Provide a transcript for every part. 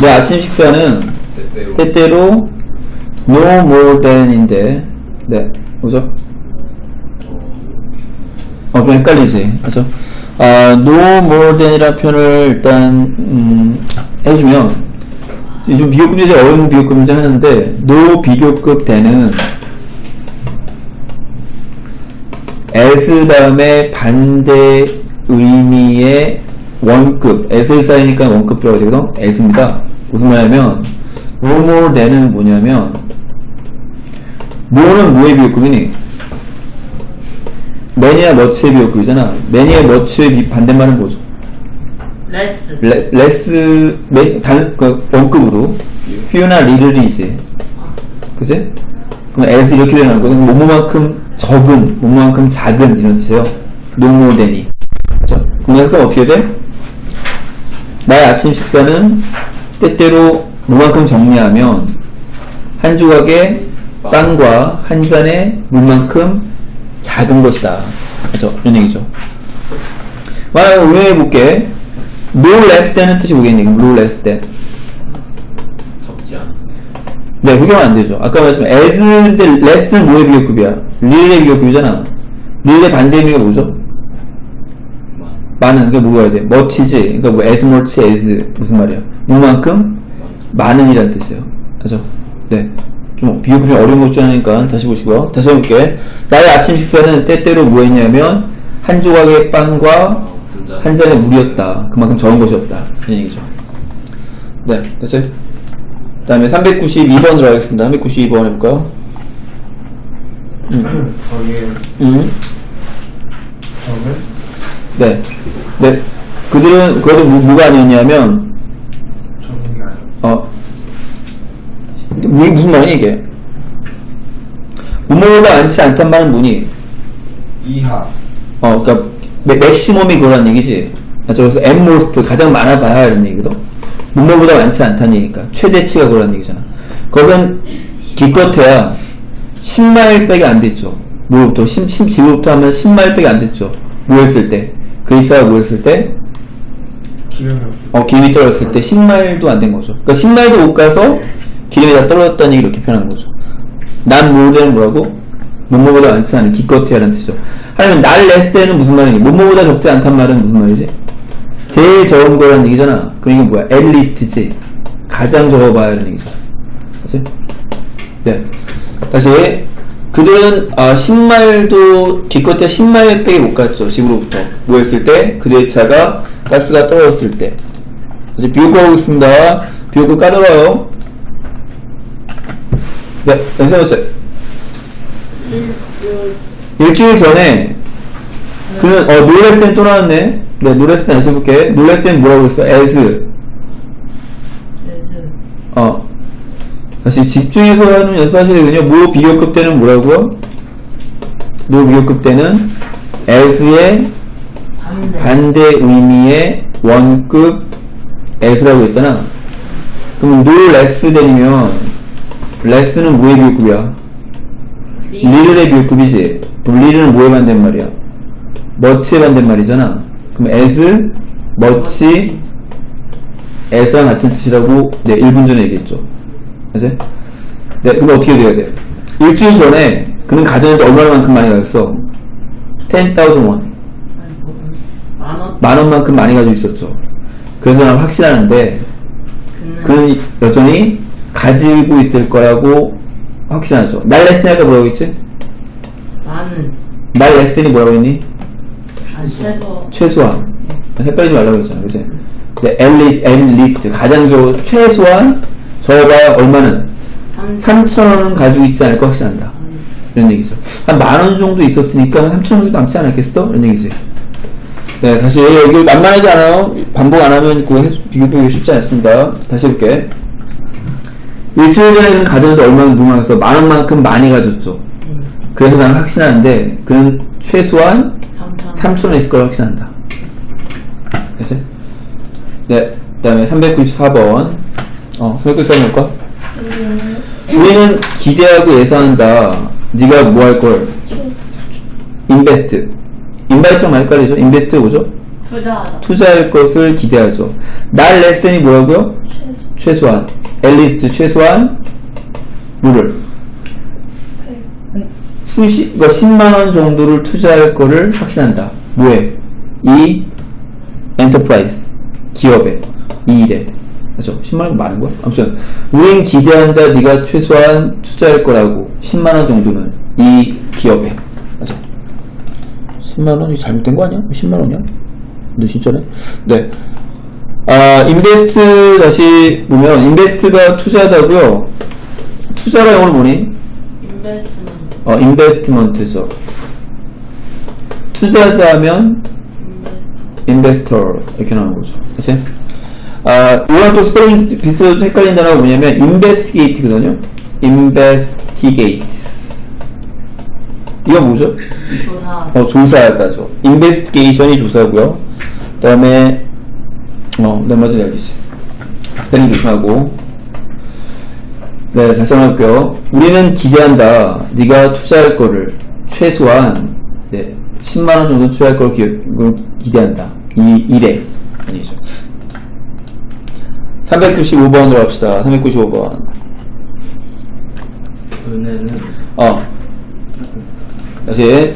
내 아침 식사는 때때로 no more than인데 네 뭐죠? 어, 좀 헷갈리지. 그죠? 아, no more than이라는 표현을 일단, 음, 해주면, 좀 비교급 문제 어려운 비교급 문제 하는데, no 비교급 than은 as 다음에 반대 의미의 원급, s에 쌓이니까 원급 들어가야 되거든? s입니다. 무슨 말이냐면, more than은 뭐냐면, 뭐는 뭐의 비교급이니? 매니아 머치의 비교급이잖아. 매니아 머치의 비- 반대말은 뭐죠? 레스 레, 레스 매, 단, 그 원급으로 퓨나 리를이지. 그지? 그럼 as 이렇게 되는 거는 뭐뭐만큼 적은, 뭐뭐만큼 작은 이런 뜻이에요. 그럼 그럼 어떻게 돼? 나의 아침 식사는 때때로 뭐만큼 정리하면 한 조각의 빵과 한 잔의 물만큼 작은 것이다. 그죠? 이런 얘기죠. 만약 응용해 볼게. no less than은 뜻이 뭐겠니? no less than. 적지 않아 네, 그게 안 되죠. 아까 말했지만 as인데 less는 뭐의 비교급이야? real의 비교급이잖아. real의 반대 의미가 뭐죠? 만 많은, 그게 뭐가 돼? much지. 그러니까 뭐 as much as 무슨 말이야? 뭐만큼? 많은이란 뜻이에요. 그죠? 네. 좀 비교급이 어려운 것 중 하니까 다시 보시고요. 다시 해볼게. 나의 아침 식사는 때때로 뭐 했냐면 한 조각의 빵과 한 잔의 물이었다. 그만큼 적은 것이 없다. 이런 얘기죠. 네, 됐어요? 그 다음에 392번으로 하겠습니다. 392번 해볼까요? 거기에 음. 네. 네. 그들은, 그것도 뭐, 뭐가 아니었냐면, 어, 뭐, 무슨 말이야, 이게? 무모보다 많지 않단 말은 뭐니? 이하 어, 그니까, 맥- 맥시멈이 그거란 얘기지. 그래서 at most, 가장 많아봐야 이런 얘기거든? 무모보다 많지 않다는 얘기니까. 최대치가 그거란 얘기잖아. 그것은 기껏해야 10마일 빼기 안 됐죠. 뭐부터? 10, 10, 지금부터 하면 10마일 빼기 안 됐죠. 뭐 했을 때? 그뭐 했을 때? 기름이 어, 기름이 떨어졌을 때 10마일도 안 된 거죠. 그러니까 10마일도 못 가서 기름이 다 떨어졌다는 얘기를 이렇게 표현하는 거죠. 난 모르는 뭐라고? 뭐뭐보다 많지 않은 기껏해야라는 뜻이죠. 하지만 날 냈을 때는 무슨 말이니? 뭐뭐보다 적지 않단 말은 무슨 말이지? 제일 적은 거라는 얘기잖아. 그럼 이게 뭐야? at least지. 가장 적어봐야라는 얘기잖아. 그치? 네. 다시. 그들은 아, 10마일도 기껏해 10마일 빼기 못 갔죠. 집으로부터. 뭐 했을 때? 그들의 차가 가스가 떨어졌을 때. 이제 비교하고 있습니다. 비교급 까다로워요. 네, 네, 세 번째. 일주일 전에 그는 어 놀랬을 땐또 나왔네. 네, 놀랬을 땐 다시 해볼게. 놀랬을 땐 뭐라고 했어? as. 어. 다시 집중해서 하는 연습하셔야 되거든요. 모 비교급 때는 뭐라고요? 모 비교급 때는 as의 반대 반대 의미의 원급 as라고 했잖아. 그럼 no less than이면 less는 뭐의 비교급이야? 리를의 비교급이지. 그럼 리를은 뭐의 반대말이야? much의 반대말이잖아. 그럼 as, much, as랑 같은 뜻이라고 네, 1분 전에 얘기했죠. 그치? 네, 그럼 어떻게 돼야 돼? 일주일 전에 그는 가전에도 얼마만큼 많이 가졌어? 10,000 원. 만원 만 원만큼 많이 가지고 있었죠. 그래서 난 확신하는데 그는 여전히 가지고 있을 거라고 확신하죠. 날 레스테니까 뭐라고 했지? 많은 날 레스테니 뭐라고 했니? 아 최소 최소한. 헷갈리지 말라고 했잖아. 네, least, at least. 가장 적어 최소한 저가 얼마는? 3 3,000원은 가지고 있지 않을 거 확신한다. 이런 얘기죠. 한 만 원 정도 있었으니까 3,000원 정도 남지 않았겠어? 이런 얘기지. 네, 다시, 이거 만만하지 않아요? 반복 안 하면 그거 해- 비교하기 쉽지 않습니다. 다시 해볼게. 일주일 전에는 가전에도 얼마나 무망해서 만 원만큼 많이 가졌죠. 그래서 나는 확신하는데, 그는 최소한 3 3,000원 있을 걸 확신한다. 됐어요? 네, 그 다음에 394번. 어, 394번 볼까? 우리는 기대하고 예상한다. 네가 뭐 할 걸? 인베스트. 인바이트랑 많이 헷갈리죠? 인베스트 뭐죠? 투자하다. 투자할 것을 기대하죠. 날 레스텐이 뭐라고요? 최소 최소한 앨리스트 최소한 백 수십 그러니까 10만 원 정도를 투자할 거를 확신한다. 뭐에? 이 엔터프라이즈 기업에 이 일에 그렇죠? 10만 원 많은 거야? 아무튼 우린 기대한다. 네가 최소한 투자할 거라고 10만 원 정도는 이 기업에 그렇죠? 10만 원이 잘못된 거 아니야? 10만 원이야? 너 진짜네? 네. 아, 인베스트 다시 보면 인베스트가 투자다고요. 투자가 영어로 뭐니? 인베스트먼트. 어, 인베스트먼트죠. 투자자면 인베스트. 인베스터 이렇게 나오는 거죠. 그치? 아, 이거랑 또 스펠링 비슷해도 헷갈린 단어가 뭐냐면 investigate거든요. investigate. 이거 뭐죠? 조사. 어, 조사하다죠. investigation이 조사고요. 그 다음에 어, 뭐지 알겠지. 스펠링 조심하고. 네, 다시 한번 할게요. 우리는 기대한다. 네가 투자할 거를 최소한 네, 10만 원 정도 투자할 걸 기, 걸 기대한다. 이 일에 아니죠. 395번으로 합시다. 395번. 은혜는 어. 다시.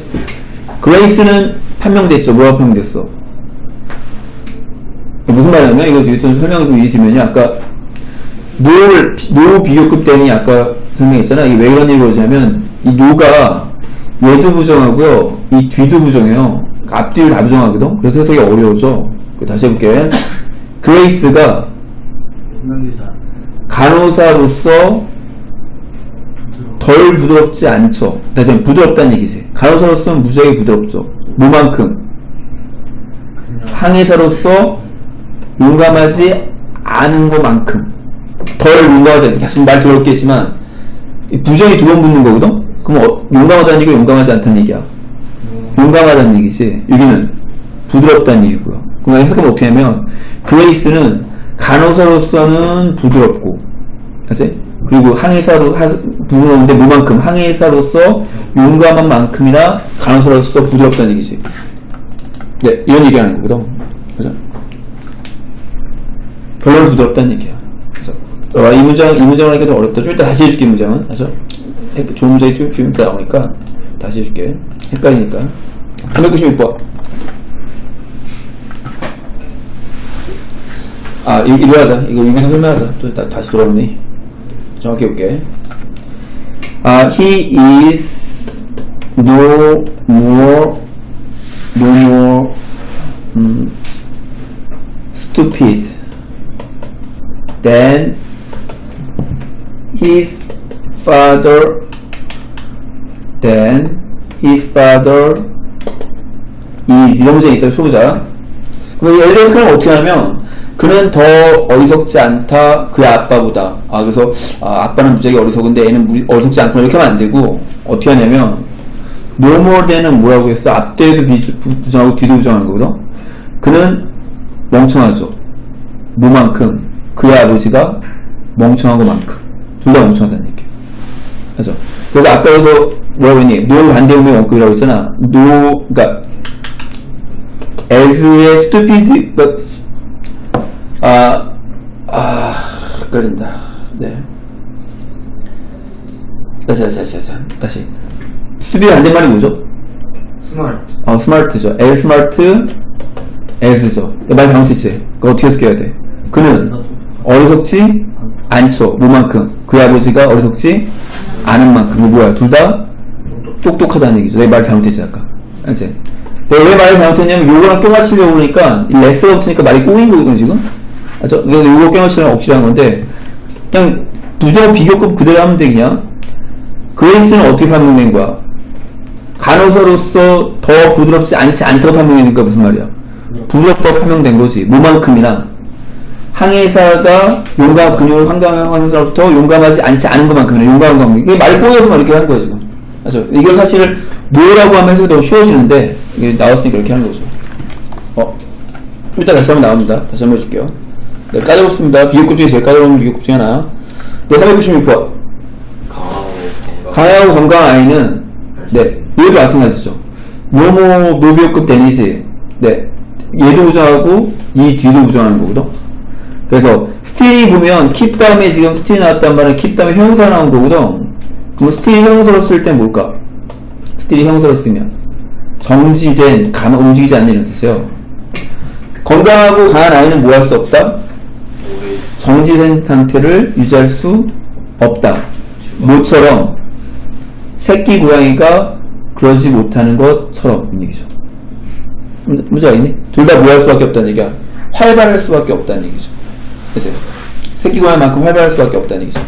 그레이스는 판명됐죠. 뭐가 판명됐어? 무슨 말이냐면, 이거 뒤에 좀 설명을 좀 드리면요. 아까, 노를, 비- 노 비교급 대니 아까 설명했잖아. 이게 왜 이런 일이 벌어지냐면, 이 노가 얘도 부정하고요. 이 뒤도 부정해요. 앞뒤를 다 부정하거든? 그래서 해석이 어려워져. 그 다시 해볼게. 그레이스가 명기사 간호사로서 덜 부드럽지 않죠. 다시 한번 부드럽다는 얘기지. 간호사로서는 무지하게 부드럽죠. 뭐만큼? 항해사로서 용감하지 않은 것만큼. 덜 용감하지 않다. 다시 말 더럽게 했지만, 이 부정이 두 번 붙는 거거든? 그럼 어, 용감하다는 얘기가 용감하지 않다는 얘기야. 용감하다는 얘기지. 여기는 부드럽다는 얘기고요. 그럼 해석하면 어떻게 하면, 그레이스는 간호사로서는 부드럽고, 그치? 그리고 항해사로, 하, 부드러운데 뭐만큼? 항해사로서 용감한 만큼이나 간호사로서 부드럽다는 얘기지. 네, 이런 얘기 하는 거거든. 그죠? 별로 부드럽다는 얘기야. 그래서, 어, 이 문장, 이 문장을 좀 어렵다. 좀 이따 다시 해줄게, 이 문장은. 헷- 좋은 문장이 좀, 좀 이따 나오니까, 다시 해줄게. 헷갈리니까. 396번. 아, 이, 이거 하자. 이거 여기서 설명하자. 또 다, 다시 돌아오니. 정확히 해볼게. 아, he is no more, no more, 음, stupid than his father, than his father is. 이런 문제 있다, 초보자. 그럼 예를 들어서 그럼 어떻게 하냐면 그는 더 어리석지 않다 그의 아빠보다. 아 그래서 아, 아빠는 무지하게 어리석은데 애는 무- 어리석지 않구나 이렇게 하면 안 되고 어떻게 하냐면 노멀대는 뭐라고 했어? 부- 부정하고 뒤도 부정하는 거거든? 그는 멍청하죠. 뭐만큼. 그의 아버지가 멍청한 것만큼. 둘 다 멍청하다는 얘기야 그죠? 그래서 아까 여기서 뭐라고 했니? 노 반대음의 원급이라고 했잖아. 노 그러니까 as의 stupid, but, 아, 아, 헷갈린다. 네. 다시, 다시, 다시, 다시. 다시. stupid 반대말이 뭐죠? 스마트 어, smart죠. as smart as죠. 말 잘못했지? 그거 어떻게 해석해야 돼? 그는 어리석지 않죠. 뭐만큼? 그의 아버지가 어리석지 않은 만큼. 뭐 뭐야? 둘 다 똑똑하다는 얘기죠. 내 말 잘못했지, 아까. 알지? 왜 말을 잘못했냐면 요거랑 껴맞추려고 그러니까 이 레스가 붙으니까 말이 꼬인 거거든, 지금. 알죠? 그래서 요거 껴맞추려면 억지로 한 건데, 그냥 부정 비교급 그대로 하면 돼, 그냥. 그레이스는 어떻게 판명된 거야? 간호사로서 더 부드럽지 않지 않다고 판명되니까 무슨 말이야? 부드럽다고 판명된 거지. 뭐만큼이나. 항해사가 용감, 근육을 황당한 항해사로부터 용감하지 않지 않은 것만큼이나 용감한 것만큼. 이게 말이 꼬여서 말 이렇게 하는 거야, 지금. 맞죠? 이게 사실 뭐라고 하면 해석이 너무 쉬워지는데, 이게 나왔으니까 이렇게 하는 거죠. 어. 좀 이따 다시 한번 나옵니다. 다시 한번 해줄게요. 네, 까다롭습니다. 비교급 중에 제일 까다로운 비교급 중에 하나. 네, 396번. 강하고 건강 아이는 네 얘도 마찬가지죠. 노모 노비호급 데니지 네 얘도 부정하고 이 뒤도 부정하는 거거든. 그래서 스틸이 보면 keep 다음에 지금 스틸이 나왔단 말은 keep 다음에 형사 나온 거거든. 그럼 스틸이 형사로 쓸 땐 뭘까? 스틸이 형사로 쓰면 정지된, 감 움직이지 않는 이런 뜻이에요. 건강하고 강한 아이는 뭐 할 수 없다? 정지된 상태를 유지할 수 없다. 모처럼 새끼 고양이가 그러지 못하는 것처럼 이 얘기죠. 문- 문제가 있니? 둘다 뭐 할 수밖에 없다는 얘기야. 활발할 수밖에 없다는 얘기죠. 그치? 새끼 고양이만큼 활발할 수밖에 없다는 얘기죠.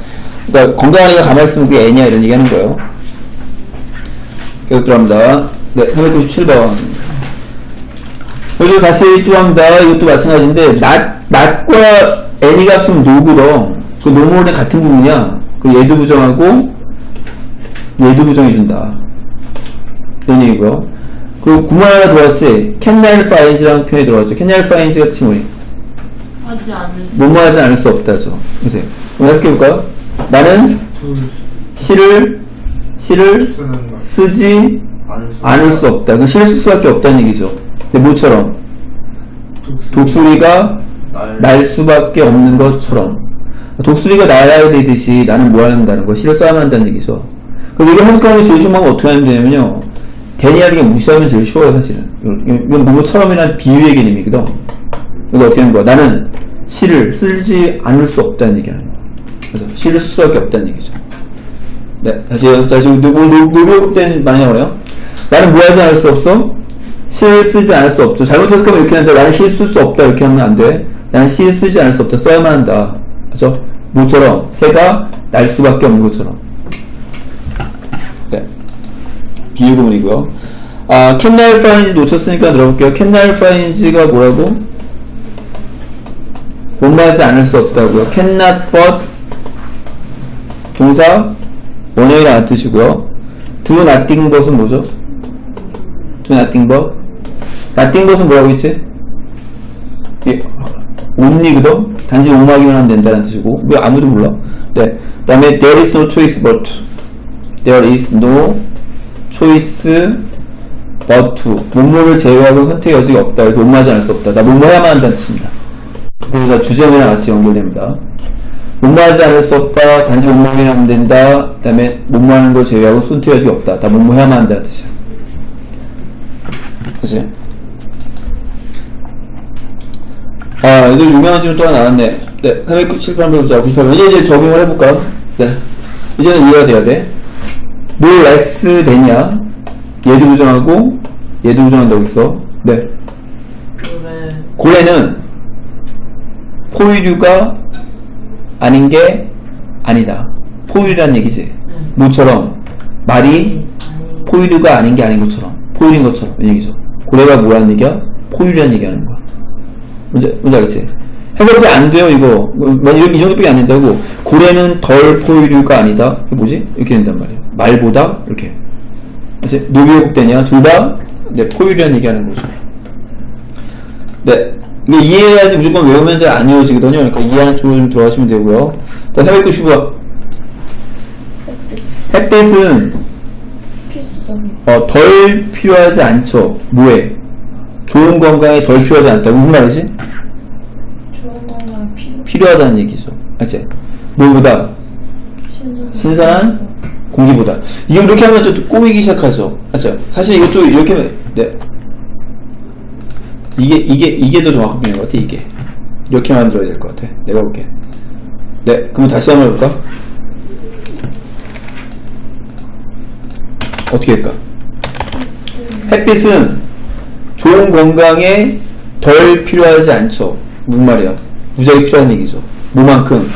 그러니까 건강한 애가 가만히 있으면 그게 애냐 이런 얘기 하는 거예요. 계속 들어갑니다. 네, 397번. 그리고 다시 또 합니다. 이것도 마찬가지인데, 낮, 낮과 애니 값은 노거든. 그 노모는 같은 부분이야. 그 얘도 부정하고, 얘도 부정해준다. 이런 얘기고요. 그리고 구문 하나 들어왔지. 캔날 파인즈라는 표현이 들어왔죠. 캔날 파인즈 같은 경우에, 하지 않을 수 뭐뭐 하지 않을 수 없다죠. 그치? 그럼 해석해볼까요? 나는 둘 시를, 시를 쓰지 않을 수 없다. 그 시를 쓸 수밖에 없다는 얘기죠. 근데 뭐처럼? 독수리가 날, 날 수밖에 없는 것처럼. 독수리가 날아야 되듯이 나는 뭐 한다는 거? 시를 써야만 한다는 얘기죠. 그럼 이걸 해석하는 게 제일 좋은 방법 어떻게 하면 되냐면요. 데니아리가 무시하면 제일 쉬워요 사실은. 이건 뭐뭐처럼이란 비유의 개념이거든. 이거 어떻게 하는 거야? 나는 시를 쓰지 않을 수 없다는 얘기하는 거야 그래서 시를 쓸 수밖에 없다는 얘기죠 네 다시 다시 많이 나오네요 나는 뭐 하지 않을 수 없어? 시를 쓰지 않을 수 없죠. 잘못 해석하면 이렇게 한다. 나는 시를 쓸 수 없다. 이렇게 하면 안 돼. 나는 시를 쓰지 않을 수 없다. 써야만 한다. 그죠? 뭐처럼? 새가 날 수밖에 없는 것처럼. 네. 비유 구문이고요. 아, 캔날 파인즈 놓쳤으니까 들어볼게요. 캔날 파인즈가 뭐라고? 못마지 않을 수 없다고요. cannot but 동사 원형이라는 뜻이고요. do nothing but은 뭐죠? do nothing but nothing but은 뭐라고 했지? 예, only거든? 단지 오막이만 하면 된다는 뜻이고 왜 아무도 몰라? 네. 그 다음에 there is no choice but there is no choice but to 뭐뭐를 제외하고 선택의 여지가 없다. 그래서 못마지 않을 수 없다. 나 뭐뭐 해야만 한다는 뜻입니다. 그래서 주제문이랑 같이 연결됩니다. 못마하지 않을 수 없다. 단지 못마하게 하면 된다. 그 다음에 못마하는 걸 제외하고 선택의 여지가 없다. 다 뭐뭐 해야만 한다는 뜻이야. 그치? 아, 이들 유명한 질문 또 하나 나왔네. 네, 397번 한번 보자. 98번. 이제 이제 적용을 해볼까요? 네. 이제는 이해가 돼야 돼. 뭐 레스 되냐? 얘도 부정하고, 얘도 부정한다고 있어. 네. 고래는 포유류가 아닌 게 아니다. 포유류란 얘기지. 응. 뭐처럼 말이 아니 포유류가 아닌 게 아닌 것처럼 포유류인 것처럼 이 얘기죠. 고래가 뭐라는 얘기야? 포유류란 얘기하는 거야. 뭔지 뭔지 알겠지? 해결이 안 돼요 이거. 뭐 이렇게 이 정도밖에 안 된다고. 고래는 덜 포유류가 아니다. 이게 뭐지? 이렇게 된단 말이야. 말보다 이렇게. 그치? 노비호국대냐? 둘다 네, 포유류란 얘기하는 거죠. 네. 이게 이해해야지 무조건 외우면 잘 안 이어지거든요. 그러니까 이해하는 쪽으로 좀 들어가시면 되고요. 자, 390번. 햇빛은 어, 덜 필요하지 않죠. 뭐에? 좋은 건강에 덜 필요하지 않다. 무슨 말이지? 좋은 건강 필요 필요하다는 얘기죠. 알지? 뭐보다? 신선 신선한 공기보다. 이게 이렇게 하면 좀 꼬이기 시작하죠. 맞죠? 사실 이것도 이렇게, 네. 이게, 이게, 이게 더 정확한 표현인 것 같아, 이게. 이렇게 만들어야 될 것 같아. 내가 볼게. 네, 그럼 다시 한번 해볼까? 어떻게 할까? 햇빛은 좋은 건강에 덜 필요하지 않죠. 무슨 말이야? 무지하게 필요한 얘기죠. 뭐만큼?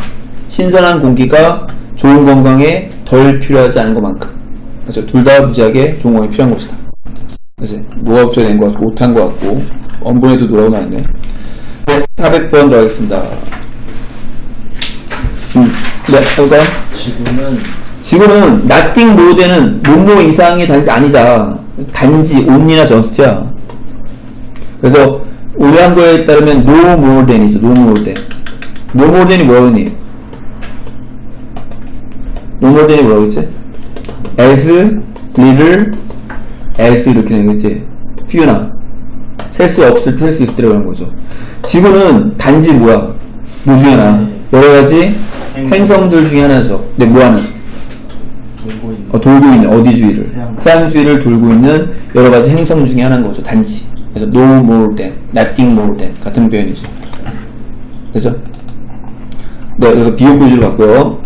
신선한 공기가 좋은 건강에 덜 필요하지 않은 것만큼. 그렇죠. 둘 다 무지하게 좋은 건강에 필요한 것이다. 그치? 뭐가 붙어야 되는 것 같고, 못한 것 같고, 원본에도 노라고 나왔네. 네, 400번 들어가겠습니다. 음, 네, 해볼까요? 지금은 지금은 nothing more than은 뭐뭐 이상이 단지 아니다. 단지 only나 just야. 그래서 오해한 거에 따르면 no more than이죠. no more than. no more than이 뭐니? no more than이 뭐라고 했지? as little as 이렇게 되는 거지. few나 셀 수 없을 셀수 있을 때라고 하는 거죠. 지구는 단지 뭐야? 뭐 중에 하나? 네. 여러 가지 행성. 행성들 중에 하나죠. 근데 뭐 하는? 돌고 있는 어, 돌고 있는 어디 주위를? 태양. 태양 주위를 돌고 있는 여러 가지 행성 중에 하나인 거죠. 단지. 그래서 no more than, nothing more than 같은 표현이죠. 그죠? 네, 그래서 비교 구조를 봤고요.